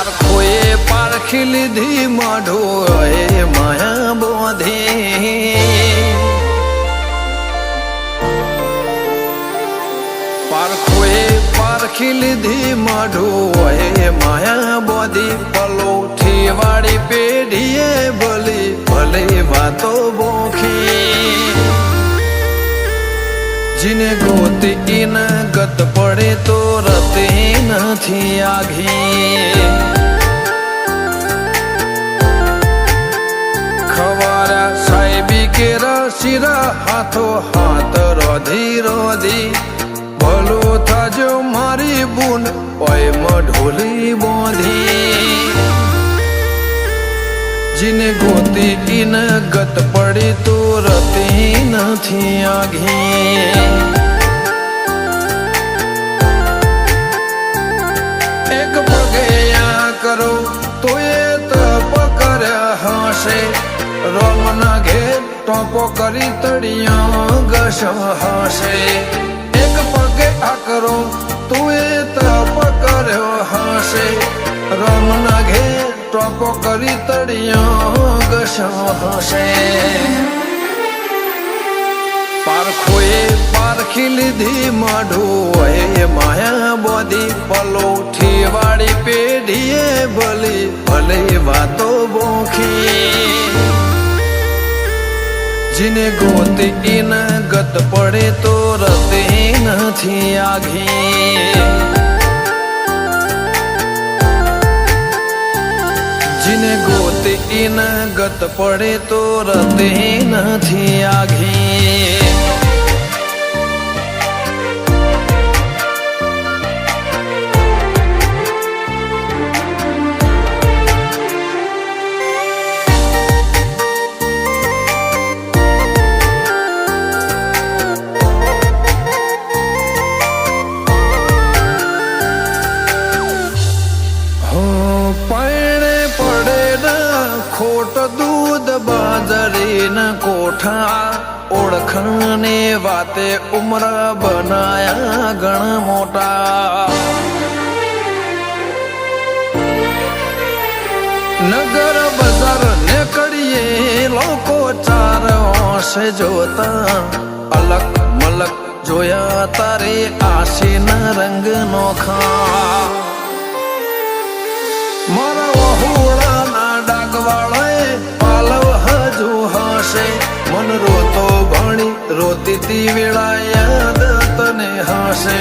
પારખોએ પારખી લીધી મઢોએ માયા બોધે. પારખોએ પારખી લીધી મઢોએ માયા બોધી. પલોઠી વાળી પેઢીએ ભલી, ભલે વાતો બોખી. જીને ગોતી ઇન ગત પડે તો રતે. નથી આઘી ખવારા સાહેબી કે રસીરા હાથો હાથ રોધી રોધી. ભલો થજો મારી બુન ઓય મઢોલી બોધી. જીને ગોતી ઇન ગત પડી તો રતી નથી આઘી કરો તો એ તપ કર્યા હશે. રોમના ઘેર ટોપો કરી તળિયા ઘસ હશે એક પગે આકરો તુએ તપ કર્યો હશે. રોમના ઘેર ટોપો કરી તળિયા ઘસ હશે પારખોએ પારખી લીધી માઢું, એ માયા બોધી પલોઠી. વાળી પેઢીએ ભલી, ભલે વાતો બોખી. જીને ગોતી ઇન ગત પડે તો રતે નથી આઘી જીને ગોતી ઇન ગત પડે તો રતે નથી આઘી ખોટ દૂધ બાજરી ન કોઠા. ઓળખણને વાતે ઉમર બનાયા ગણ મોટા. નગર બજાર ને કડીએ લોકો ચાર ઓશે જોતા. અલગ મલક જોયા તારે આશીના રંગ નોખા રોતી તી વેળા યાદ તને હશે.